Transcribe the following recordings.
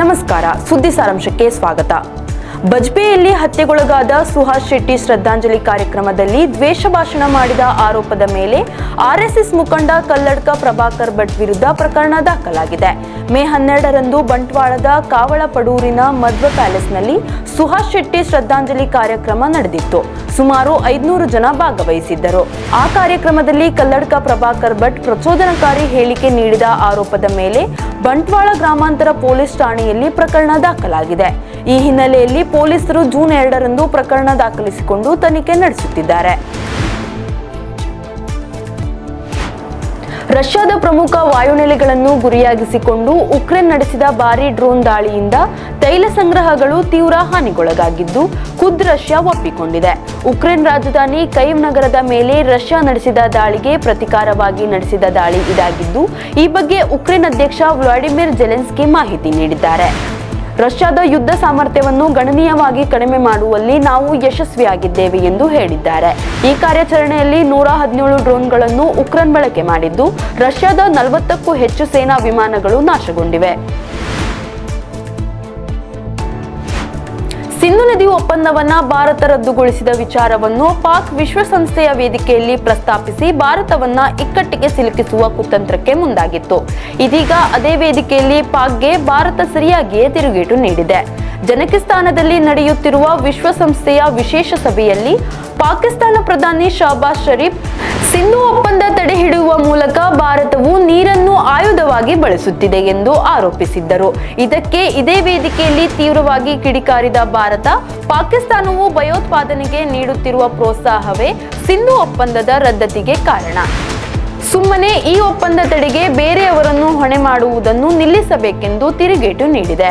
ನಮಸ್ಕಾರ, ಸುದ್ದಿ ಸಾರಾಂಶಕ್ಕೆ ಸ್ವಾಗತ. ಬಜ್ಪೆಯಲ್ಲಿ ಹತ್ಯೆಗೊಳಗಾದ ಸುಹಾಸ್ ಶೆಟ್ಟಿ ಶ್ರದ್ಧಾಂಜಲಿ ಕಾರ್ಯಕ್ರಮದಲ್ಲಿ ದ್ವೇಷ ಭಾಷಣ ಮಾಡಿದ ಆರೋಪದ ಮೇಲೆ ಆರ್ಎಸ್ಎಸ್ ಮುಖಂಡ ಕಲ್ಲಡ್ಕ ಪ್ರಭಾಕರ್ ಭಟ್ ವಿರುದ್ಧ ಪ್ರಕರಣ ದಾಖಲಾಗಿದೆ. ಮೇ ಹನ್ನೆರಡರಂದು ಬಂಟ್ವಾಳದ ಕಾವಳಪಡೂರಿನ ಮಧ್ವ ಪ್ಯಾಲೇಸ್ನಲ್ಲಿ ಸುಹಾಸ್ ಶೆಟ್ಟಿ ಶ್ರದ್ಧಾಂಜಲಿ ಕಾರ್ಯಕ್ರಮ ನಡೆದಿತ್ತು. ಸುಮಾರು ಐದುನೂರು ಜನ ಭಾಗವಹಿಸಿದ್ದರು. ಆ ಕಾರ್ಯಕ್ರಮದಲ್ಲಿ ಕಲ್ಲಡ್ಕ ಪ್ರಭಾಕರ್ ಭಟ್ ಪ್ರಚೋದನಕಾರಿ ಹೇಳಿಕೆ ನೀಡಿದ ಆರೋಪದ ಮೇಲೆ ಬಂಟ್ವಾಳ ಗ್ರಾಮಾಂತರ ಪೊಲೀಸ್ ಠಾಣೆಯಲ್ಲಿ ಪ್ರಕರಣ ದಾಖಲಾಗಿದೆ. ಈ ಹಿನ್ನೆಲೆಯಲ್ಲಿ ಪೊಲೀಸರು ಜೂನ್ ಎರಡರಂದು ಪ್ರಕರಣ ದಾಖಲಿಸಿಕೊಂಡು ತನಿಖೆ ನಡೆಸುತ್ತಿದ್ದಾರೆ. ರಷ್ಯಾದ ಪ್ರಮುಖ ವಾಯುನೆಲೆಗಳನ್ನು ಗುರಿಯಾಗಿಸಿಕೊಂಡು ಉಕ್ರೇನ್ ನಡೆಸಿದ ಭಾರೀ ಡ್ರೋನ್ ದಾಳಿಯಿಂದ ತೈಲ ಸಂಗ್ರಹಗಳು ತೀವ್ರ ಹಾನಿಗೊಳಗಾಗಿದ್ದು ಖುದ್ ರಷ್ಯಾ ಒಪ್ಪಿಕೊಂಡಿದೆ. ಉಕ್ರೇನ್ ರಾಜಧಾನಿ ಕೈವ್ ನಗರದ ಮೇಲೆ ರಷ್ಯಾ ನಡೆಸಿದ ದಾಳಿಗೆ ಪ್ರತಿಕಾರವಾಗಿ ನಡೆಸಿದ ದಾಳಿ ಇದಾಗಿದ್ದು, ಈ ಬಗ್ಗೆ ಉಕ್ರೇನ್ ಅಧ್ಯಕ್ಷ ವ್ಲಾಡಿಮಿರ್ ಜೆಲೆನ್ಸ್ಕಿ ಮಾಹಿತಿ ನೀಡಿದ್ದಾರೆ. ರಷ್ಯಾದ ಯುದ್ಧ ಸಾಮರ್ಥ್ಯವನ್ನು ಗಣನೀಯವಾಗಿ ಕಡಿಮೆ ಮಾಡುವಲ್ಲಿ ನಾವು ಯಶಸ್ವಿಯಾಗಿದ್ದೇವೆ ಎಂದು ಹೇಳಿದ್ದಾರೆ. ಈ ಕಾರ್ಯಾಚರಣೆಯಲ್ಲಿ ನೂರ ಹದಿನೇಳು ಡ್ರೋನ್ಗಳನ್ನು ಉಕ್ರೇನ್ ಬಳಕೆ ಮಾಡಿದ್ದು, ರಷ್ಯಾದ ನಲವತ್ತಕ್ಕೂ ಹೆಚ್ಚು ಸೇನಾ ವಿಮಾನಗಳು ನಾಶಗೊಂಡಿವೆ. ಸಿಂಧು ನದಿ ಒಪ್ಪಂದವನ್ನ ಭಾರತ ರದ್ದುಗೊಳಿಸಿದ ವಿಚಾರವನ್ನು ಪಾಕ್ ವಿಶ್ವಸಂಸ್ಥೆಯ ವೇದಿಕೆಯಲ್ಲಿ ಪ್ರಸ್ತಾಪಿಸಿ ಭಾರತವನ್ನ ಇಕ್ಕಟ್ಟಿಗೆ ಸಿಲುಕಿಸುವ ಕುತಂತ್ರಕ್ಕೆ ಮುಂದಾಗಿತ್ತು. ಇದೀಗ ಅದೇ ವೇದಿಕೆಯಲ್ಲಿ ಪಾಕ್ಗೆ ಭಾರತ ಸರಿಯಾಗಿಯೇ ತಿರುಗೇಟು ನೀಡಿದೆ. ಜನಕಿಸ್ತಾನದಲ್ಲಿ ನಡೆಯುತ್ತಿರುವ ವಿಶ್ವಸಂಸ್ಥೆಯ ವಿಶೇಷ ಸಭೆಯಲ್ಲಿ ಪಾಕಿಸ್ತಾನ ಪ್ರಧಾನಿ ಶಹಬಾಜ್ ಶರೀಫ್, ಸಿಂಧು ಒಪ್ಪಂದ ತಡೆ ಆಯುಧವಾಗಿ ಬಳಸುತ್ತಿದೆ ಎಂದು ಆರೋಪಿಸಿದ್ದರು. ಇದಕ್ಕೆ ಇದೇ ವೇದಿಕೆಯಲ್ಲಿ ತೀವ್ರವಾಗಿ ಕಿಡಿಕಾರಿದ ಭಾರತ, ಪಾಕಿಸ್ತಾನವು ಭಯೋತ್ಪಾದನೆಗೆ ನೀಡುತ್ತಿರುವ ಪ್ರೋತ್ಸಾಹವೇ ಸಿಂಧು ಒಪ್ಪಂದದ ರದ್ದತಿಗೆ ಕಾರಣ. ಸುಮ್ಮನೆ ಈ ಒಪ್ಪಂದ ತಡೆಗೆ ಬೇರೆಯವರನ್ನು ಹೊಣೆ ಮಾಡುವುದನ್ನು ನಿಲ್ಲಿಸಬೇಕೆಂದು ತಿರುಗೇಟು ನೀಡಿದೆ.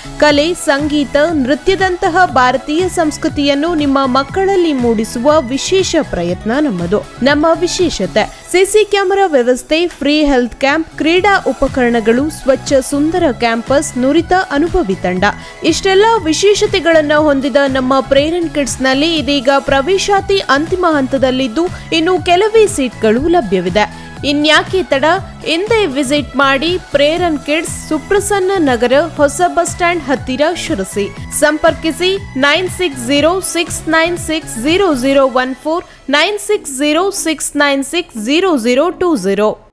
ಕಲೆ ಸಂಗೀತ ನೃತ್ಯದಂತಹ ಭಾರತೀಯ ಸಂಸ್ಕೃತಿಯನ್ನು ನಿಮ್ಮ ಮಕ್ಕಳಲ್ಲಿ ಮೂಡಿಸುವ ವಿಶೇಷ ಪ್ರಯತ್ನ ನಮ್ಮದು. ನಮ್ಮ ವಿಶೇಷತೆ. ಸಿಸಿ ಕ್ಯಾಮೆರಾ ವ್ಯವಸ್ಥೆ, ಫ್ರೀ ಹೆಲ್ತ್ ಕ್ಯಾಂಪ್, ಕ್ರೀಡಾ ಉಪಕರಣಗಳು, ಸ್ವಚ್ಛ ಸುಂದರ ಕ್ಯಾಂಪಸ್, ನುರಿತ ಅನುಭವಿ ತಂಡ. ಇಷ್ಟೆಲ್ಲ ವಿಶೇಷತೆಗಳನ್ನು ಹೊಂದಿದ ನಮ್ಮ ಪ್ರೇರನ್ ಕಿಡ್ಸ್ನಲ್ಲಿ ಇದೀಗ ಪ್ರವೇಶಾತಿ ಅಂತಿಮ ಹಂತದಲ್ಲಿದ್ದು ಇನ್ನು ಕೆಲವೇ ಸೀಟ್ಗಳು ಲಭ್ಯವಿದೆ. ಇನ್ಯಾಕೆ ತಡ? ಎಂದೇ ವಿಸಿಟ್ ಮಾಡಿ ಪ್ರೇರನ್ ಕಿಡ್ಸ್ ಸುಪ್ರಸನ್ನ ನಗರ, ಹೊಸ ಬಸ್ ಸ್ಟ್ಯಾಂಡ್ ಹತ್ತಿರ ಶಿರಸಿ. ಸಂಪರ್ಕಿಸಿ nine six zero six nine six zero zero one four, nine six zero six nine six zero 0020